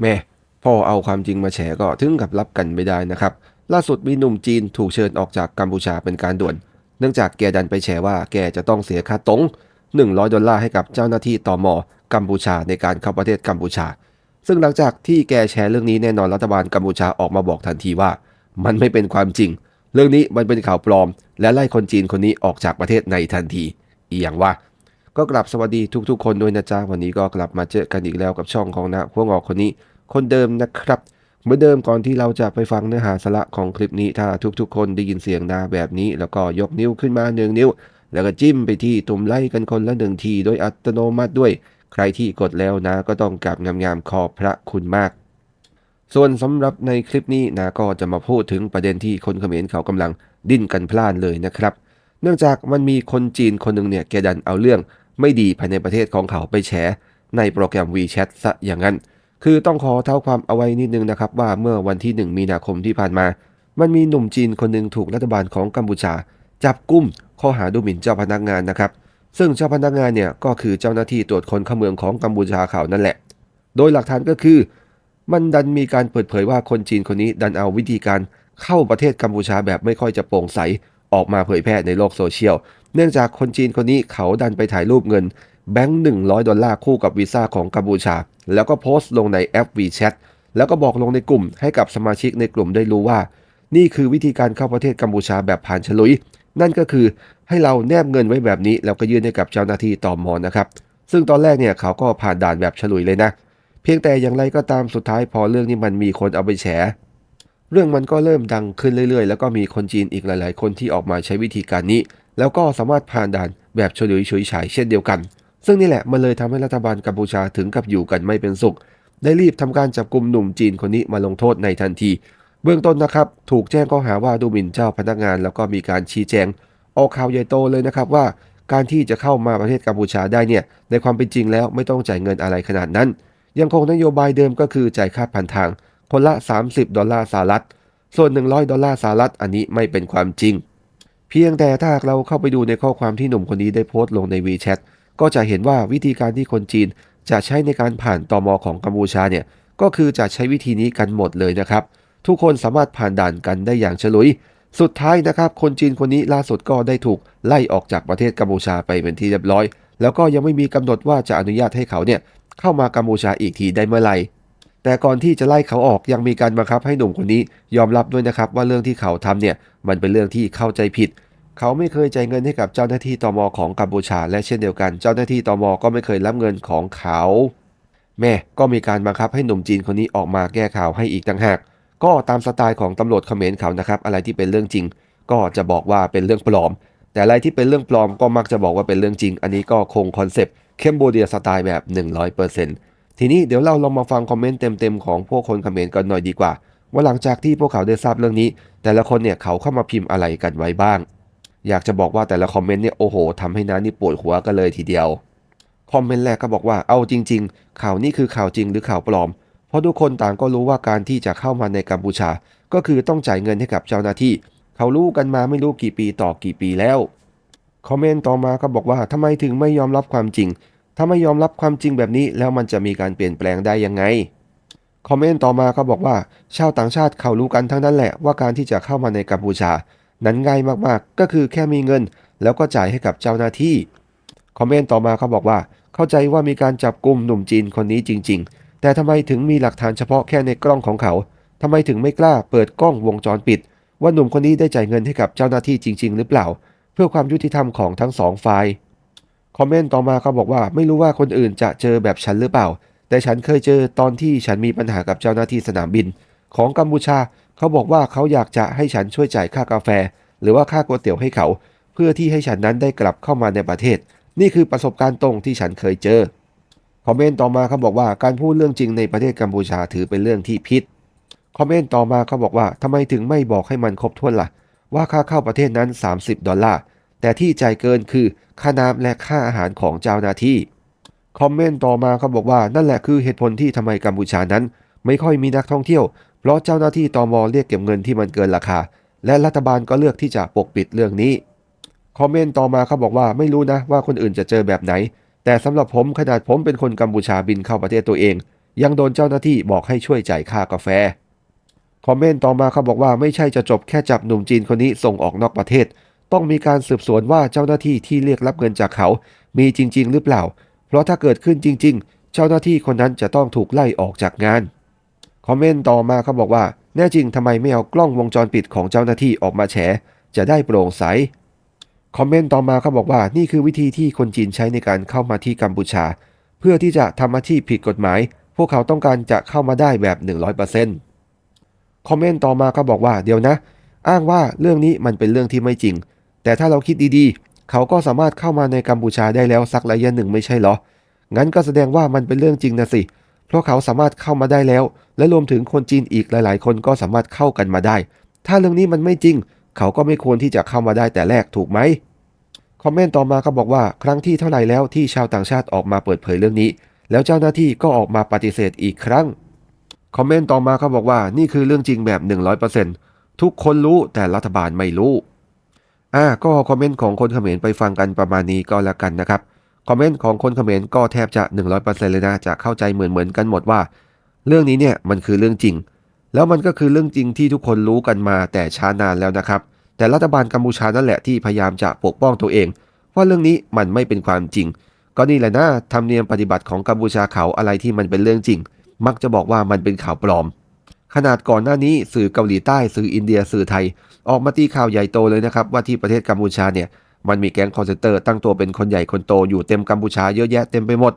แม่พอเอาความจริงมาแฉก็ถึงกับรับกันไม่ได้นะครับ ล่าสุดมีหนุ่มจีนถูกเชิญออกจากกัมพูชาเป็นการด่วน เนื่องจากแกดันไปแฉว่าแกจะต้องเสียค่าตรง100 ดอลลาร์ให้กับเจ้าหน้าที่ตอมกัมพูชาในการเข้าประเทศกัมพูชา ซึ่งหลังจากที่แกแชร์เรื่องนี้แน่นอนรัฐบาลกัมพูชาออกมาบอกทันทีว่า มันไม่เป็นความจริง เรื่องนี้มันเป็นข่าวปลอม และไล่คนจีนคนนี้ออกจากประเทศในทันที อีอย่างว่า ก็กลับสวัสดีทุกๆ คนด้วยนะจ๊ะวันนี้ก็กลับมาเจอกันอีกแล้วกับช่องของนะพวกงอกคนนี้ คนเดิมนะครับ เหมือนเดิมก่อนที่เราจะไปฟังเนื้อหาสาระของคลิปนี้ถ้าทุกๆ คนได้ยินเสียงนาแบบนี้ แล้วก็ยกนิ้วขึ้นมาหนึ่งนิ้ว แล้วก็จิ้มไปที่ตุ่มไล่กันคนละหนึ่งทีโดยอัตโนมัติด้วย ใครที่กดแล้วนะก็ต้องกราบงามๆขอบพระคุณมากส่วนสำหรับในคลิปนี้นะก็จะมาพูดถึงประเด็นที่คนเขมรเขากำลังดิ้นกันพล่านเลยนะครับ เนื่องจากมันมีคนจีนคนหนึ่งเนี่ยแกดันเอาเรื่องไม่ดีภายในประเทศของเขาไปแชร์ในโปรแกรม WeChat ซะอย่างนั้น คือต้องขอเท้าความเอาไว้นิดนึงนะครับว่าเมื่อวันที่ 1 มีนาคมที่ผ่านมา มันมีหนุ่มจีนคนหนึ่งถูกรัฐบาลของกัมพูชา จับกุมข้อหาดูหมิ่นเจ้าพนักงานนะครับ ซึ่งเจ้าพนักงานเนี่ยก็คือเจ้าหน้าที่ตรวจคนเข้าเมืองของกัมพูชาเขานั่นแหละ โดยหลักฐานก็คือ มันดันมีการเปิดเผยว่าคนจีนคนนี้ดันเอาวิธีการเข้าประเทศกัมพูชาแบบไม่ค่อยจะโปร่งใสออกมาเผยแพร่ในโลกโซเชียล เนื่องจากคนจีนคนนี้เขาดันไปถ่ายรูปเงินแบงค์100 ดอลลาร์คู่กับวีซ่าของกัมพูชา แล้วก็โพสต์ลงในแอป WeChat แล้วก็บอกลงในกลุ่มให้กับสมาชิกในกลุ่มได้รู้ว่า นี่คือวิธีการเข้าประเทศกัมพูชาแบบผ่านฉลุย นั่นก็คือให้เราแนบเงินไว้แบบนี้ แล้วก็ยื่นให้กับเจ้าหน้าที่ตอมอนะครับ ซึ่งตอนแรกเนี่ยเขาก็ผ่านด่านแบบฉลุยเลยนะ เพียงแต่อย่างไรก็ตามสุดท้ายพอเรื่องนี้มันมีคนเอาไปแฉเรื่องมันก็เริ่มดังขึ้นเรื่อยๆ แล้วก็มีคนจีนอีกหลาย ๆ คนที่ออกมาใช้วิธีการนี้ แล้วก็สามารถผ่านด่านแบบเฉลยเฉยฉายเช่นเดียวกัน ซึ่งนี่แหละมันเลยทำให้รัฐบาลกัมพูชาถึงกับอยู่กันไม่เป็นสุข ได้รีบทำการจับกลุ่มหนุ่มจีนคนนี้มาลงโทษในทันที เบื้องต้นนะครับ ถูกแจ้งข้อหาว่าดูหมิ่นเจ้าพนักงาน แล้วก็มีการชี้แจงออกข่าวใหญ่โตเลยนะครับว่า การที่จะเข้ามาประเทศกัมพูชาได้เนี่ยในความเป็นจริงแล้วไม่ต้องจ่ายเงินอะไรขนาดนั้น ยังคงนโยบายเดิมก็คือจ่ายค่าผ่านทาง คนละ 30 ดอลลาร์สหรัฐส่วน 100 ดอลลาร์สหรัฐอันนี้ไม่เป็นความจริง เพียงแต่ถ้าเราเข้าไปดูในข้อความที่หนุ่มคนนี้ได้โพสต์ลงใน WeChat ก็จะเห็นว่าวิธีการที่คนจีนจะใช้ในการผ่านตอมอของกัมพูชาเนี่ยก็คือจะใช้วิธีนี้กันหมดเลยนะครับ ทุกคนสามารถผ่านด่านกันได้อย่างฉลุย สุดท้ายนะครับ คนจีนคนนี้ล่าสุดก็ได้ถูกไล่ออกจากประเทศกัมพูชาไปเป็นที่เรียบร้อย แล้วก็ยังไม่มีกำหนดว่าจะอนุญาตให้เขาเนี่ยเข้ามากัมพูชาอีกทีได้เมื่อไหร่แต่ก่อนที่จะไล่เขาออกยังมีการบังคับให้หนุ่มคนนี้ยอมรับด้วยนะครับว่าเรื่องที่เขาทำเนี่ยมันเป็นเรื่องที่เข้าใจผิด เขาไม่เคยจ่ายเงินให้กับเจ้าหน้าที่ตมของกัมพูชา และเช่นเดียวกันเจ้าหน้าที่ตมก็ไม่เคยรับเงินของเขา แม่ก็มีการบังคับให้หนุ่มจีนคนนี้ออกมาแก้ข่าวให้อีกต่างหาก ก็ตามสไตล์ของตำรวจเขมรเขานะครับ อะไรที่เป็นเรื่องจริง ก็จะบอกว่าเป็นเรื่องปลอม แต่อะไรที่เป็นเรื่องปลอมก็มักจะบอกว่าเป็นเรื่องจริง อันนี้ก็คงคอนเซปต์เคมโบเดียสไตล์แบบ 100%ทีนี้เดี๋ยวเราลองมาฟังคอมเมนต์เต็มๆของพวกคนเขมรกันหน่อยดีกว่าว่าหลังจากที่พวกเขาได้ทราบเรื่องนี้ แต่ละคนเนี่ยเขาเข้ามาพิมพ์อะไรกันไว้บ้าง อยากจะบอกว่าแต่ละคอมเมนต์เนี่ยโอ้โหทำให้น้านี่ปวดหัวกันเลยทีเดียว คอมเมนต์แรกก็บอกว่าเอาจริง ๆ ข่าวนี้คือข่าวจริงหรือข่าวปลอม เพราะทุกคนต่างก็รู้ว่าการที่จะเข้ามาในกัมพูชา ก็คือต้องจ่ายเงินให้กับเจ้าหน้าที่ เขารู้กันมาไม่รู้กี่ปีต่อกี่ปีแล้ว คอมเมนต์ต่อมาก็บอกว่าทำไมถึงไม่ยอมรับความจริง ถ้าไม่ยอมรับความจริงแบบนี้แล้วมันจะมีการเปลี่ยนแปลงได้ยังไงคอมเมนต์ต่อมาก็บอกว่าชาวต่างชาติเขารู้กันทั้งนั้นแหละว่าการที่จะเข้ามาในกัมพูชา นั้นง่ายมากๆ ก็คือแค่มีเงิน แล้วก็จ่ายให้กับเจ้าหน้าที่ คอมเมนต์ต่อมาเขาบอกว่า เข้าใจว่ามีการจับกลุ่มหนุ่มจีนคนนี้จริง ๆ แต่ทำไมถึงมีหลักฐานเฉพาะแค่ในกล้องของเขาทำไมถึงไม่กล้าเปิดกล้องวงจรปิด ว่าหนุ่มคนนี้ได้จ่ายเงินให้กับเจ้าหน้าที่จริง ๆ หรือเปล่า เพื่อความยุติธรรมของทั้งสองฝ่ายคอมเมนต์ต่อมาเขาบอกว่าไม่รู้ว่าคนอื่นจะเจอแบบฉันหรือเปล่า แต่ฉันเคยเจอตอนที่ฉันมีปัญหากับเจ้าหน้าที่สนามบิน ของกัมพูชา เขาบอกว่าเขาอยากจะให้ฉันช่วยจ่ายค่ากาแฟ หรือว่าค่าก๋วยเตี๋ยวให้เขา เพื่อที่ให้ฉันนั้นได้กลับเข้ามาในประเทศ นี่คือประสบการณ์ตรงที่ฉันเคยเจอคอมเมนต์ต่อมาเขาบอกว่าการพูดเรื่องจริงในประเทศกัมพูชาถือเป็นเรื่องที่พิษคอมเมนต์ต่อมาเขาบอกว่าทำไมถึงไม่บอกให้มันครบถ้วนล่ะ ว่าค่าเข้าประเทศนั้น 30 ดอลลาร์แต่ที่จ่ายเกินคือค่าน้ำและค่าอาหารของเจ้าหน้าที่คอมเมนต์ต่อมาเขาบอกว่านั่นแหละคือเหตุผลที่ทำไมกัมพูชานั้น ไม่ค่อยมีนักท่องเที่ยว เพราะเจ้าหน้าที่ตอมอเรียกเก็บเงินที่มันเกินราคา และรัฐบาลก็เลือกที่จะปกปิดเรื่องนี้ คอมเมนต์ต่อมาเขาบอกว่าไม่รู้นะว่าคนอื่นจะเจอแบบไหน แต่สำหรับผมขนาดผมเป็นคนกัมพูชาบินเข้าประเทศตัวเอง ยังโดนเจ้าหน้าที่บอกให้ช่วยจ่ายค่ากาแฟ คอมเมนต์ต่อมาเขาบอกว่าไม่ใช่จะจบแค่จับหนุ่มจีนคนนี้ส่งออกนอกประเทศ ต้องมีการสืบสวนว่าเจ้าหน้าที่ที่เรียกรับเงินจากเขา มีจริง ๆ หรือเปล่า เพราะถ้าเกิดขึ้นจริง ๆ เจ้าหน้าที่คนนั้นจะต้องถูกไล่ออกจากงาน คอมเมนต์ต่อมาเขาบอกว่า แน่จริงทำไมไม่เอากล้องวงจรปิดของเจ้าหน้าที่ออกมาแฉ จะได้โปร่งใส คอมเมนต์ต่อมาเขาบอกว่านี่คือวิธีที่คนจีนใช้ในการเข้ามาที่กัมพูชา เพื่อที่จะทำอาชีพผิดกฎหมาย พวกเขาต้องการจะเข้ามาได้แบบ 100%คอมเมนต์ต่อมาเขาบอกว่าเดี๋ยวนะ อ้างว่าเรื่องนี้มันเป็นเรื่องที่ไม่จริง แต่ถ้าเราคิดดีๆ เขาก็สามารถเข้ามาในกัมพูชาได้แล้วสักระยะหนึ่งไม่ใช่เหรองั้นก็แสดงว่ามันเป็นเรื่องจริงนะสิเพราะเขาสามารถเข้ามาได้แล้ว และรวมถึงคนจีนอีกหลาย ๆ คนก็สามารถเข้ากันมาได้ ถ้าเรื่องนี้มันไม่จริง เขาก็ไม่ควรที่จะเข้ามาได้แต่แรกถูกไหมคอมเมนต์ต่อมาเขาบอกว่าครั้งที่เท่าไหร่แล้วที่ชาวต่างชาติออกมาเปิดเผยเรื่องนี้ แล้วเจ้าหน้าที่ก็ออกมาปฏิเสธอีกครั้งคอมเมนต์ต่อมาเขาบอกว่านี่คือเรื่องจริงแบบ 100%ทุกคนรู้แต่รัฐบาลไม่รู้อ่าก็คอมเมนต์ของคนเขมรไปฟังกันประมาณนี้ก็แล้วกันนะครับ คอมเมนต์ของคนเขมรก็แทบจะ 100%เลยนะจะเข้าใจเหมือนเหมือนกันหมดว่า เรื่องนี้เนี่ยมันคือเรื่องจริง แล้วมันก็คือเรื่องจริงที่ทุกคนรู้กันมาแต่ช้านานแล้วนะครับ แต่รัฐบาลกัมพูชานั่นแหละที่พยายามจะปกป้องตัวเอง ว่าเรื่องนี้มันไม่เป็นความจริง ก็นี่แหละนะธรรมเนียมปฏิบัติของกัมพูชาเขาอะไรที่มันเป็นเรื่องจริง มักจะบอกว่ามันเป็นข่าวปลอม ขนาดก่อนหน้านี้สื่อเกาหลีใต้สื่ออินเดียสื่อไทย ออกมาตีข่าวใหญ่โตเลยนะครับว่าที่ประเทศกัมพูชาเนี่ย มันมีแก๊งคอร์เซนเตอร์ตั้งตัวเป็นคนใหญ่คนโตอยู่เต็มกัมพูชาเยอะแยะเต็มไปหมด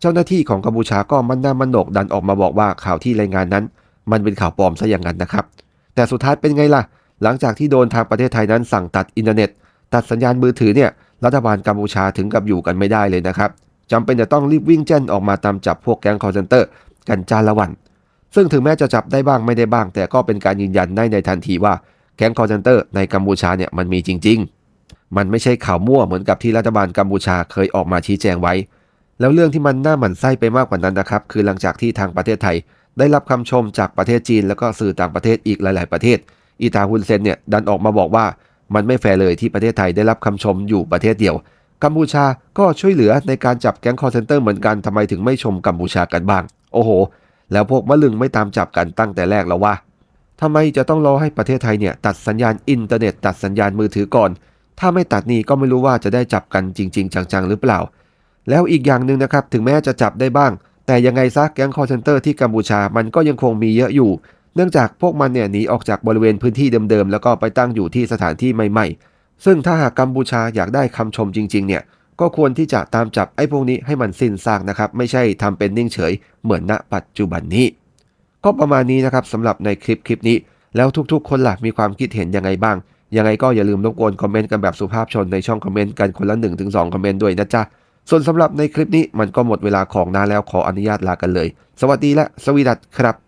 เจ้าหน้าที่ของกัมพูชาก็มันหน้ามันโหนกดันออกมาบอกว่าข่าวที่รายงานนั้น มันเป็นข่าวปลอมซะอย่างนั้นนะครับ แต่สุดท้ายเป็นไงล่ะ หลังจากที่โดนทางประเทศไทยนั้นสั่งตัดอินเทอร์เน็ต ตัดสัญญาณมือถือเนี่ยรัฐบาลกัมพูชาถึงกับอยู่กันไม่ได้เลยนะครับจำเป็นจะต้องรีบวิ่งแจ้นออกมาตามจับพวกแก๊งคอร์เซนเตอร์ กันจานละวัน ซึ่งถึงแม้จะจับได้บ้างไม่ได้บ้าง แต่ก็เป็นการยืนยันได้ในทันทีว่าแก๊งคอร์เซนเตอร์ในกัมพูชาเนี่ยมันมีจริง ๆ มันไม่ใช่ข่าวมั่วเหมือนกับที่รัฐบาลกัมพูชาเคยออกมาชี้แจงไว้ แล้วเรื่องที่มันน่าหมั่นไส้ไปมากกว่านั้นนะครับ คือหลังจากที่ทางประเทศไทย ได้รับคำชมจากประเทศจีน แล้วก็สื่อต่างประเทศอีกหลาย ๆ ประเทศ อีตาฮุนเซนเนี่ยดันออกมาบอกว่ามันไม่แฟร์เลยที่ประเทศไทยได้รับคำชมอยู่ประเทศเดียว กัมพูชาก็ช่วยเหลือในการจับแก๊งคอร์เซนเตอร์เหมือนกันทำไมถึงไม่ชมกัมพูชากันบ้าง โอ้โห แล้วพวกมะลึงไม่ตามจับกันตั้งแต่แรกแล้ววะทำไมจะต้องรอให้ประเทศไทยเนี่ยตัดสัญญาณอินเทอร์เน็ต ตัดสัญญาณมือถือก่อน ถ้าไม่ตัดนี่ก็ไม่รู้ว่าจะได้จับกันจริง ๆ จังๆ หรือเปล่า แล้วอีกอย่างหนึ่งนะครับ ถึงแม้จะจับได้บ้าง แต่ยังไงซะแก๊งคอร์เซนเตอร์ที่กัมพูชามันก็ยังคงมีเยอะอยู่ เนื่องจากพวกมันเนี่ยหนีออกจากบริเวณพื้นที่เดิมๆ แล้วก็ไปตั้งอยู่ที่สถานที่ใหม่ ๆ ซึ่งถ้าหากกัมพูชาอยากได้คำชมจริง ๆ เนี่ย ก็ควรที่จะตามจับไอ้พวกนี้ให้มันสิ้นซากนะครับ ไม่ใช่ทำเป็นนิ่งเฉย เหมือนณปัจจุบันนี้ ก็ประมาณนี้นะครับสำหรับในคลิปคลิปนี้ แล้วทุกๆ คนล่ะมีความคิดเห็นยังไงบ้าง ยังไงก็อย่าลืมรบกวนคอมเมนต์กันแบบสุภาพชนในช่องคอมเมนต์กันคนละ 1-2 คอมเมนต์ด้วยนะจ๊ะ ส่วนสำหรับในคลิปนี้มันก็หมดเวลาของนาแล้วขออนุญาตลากันเลย สวัสดีและสวีดัสครับ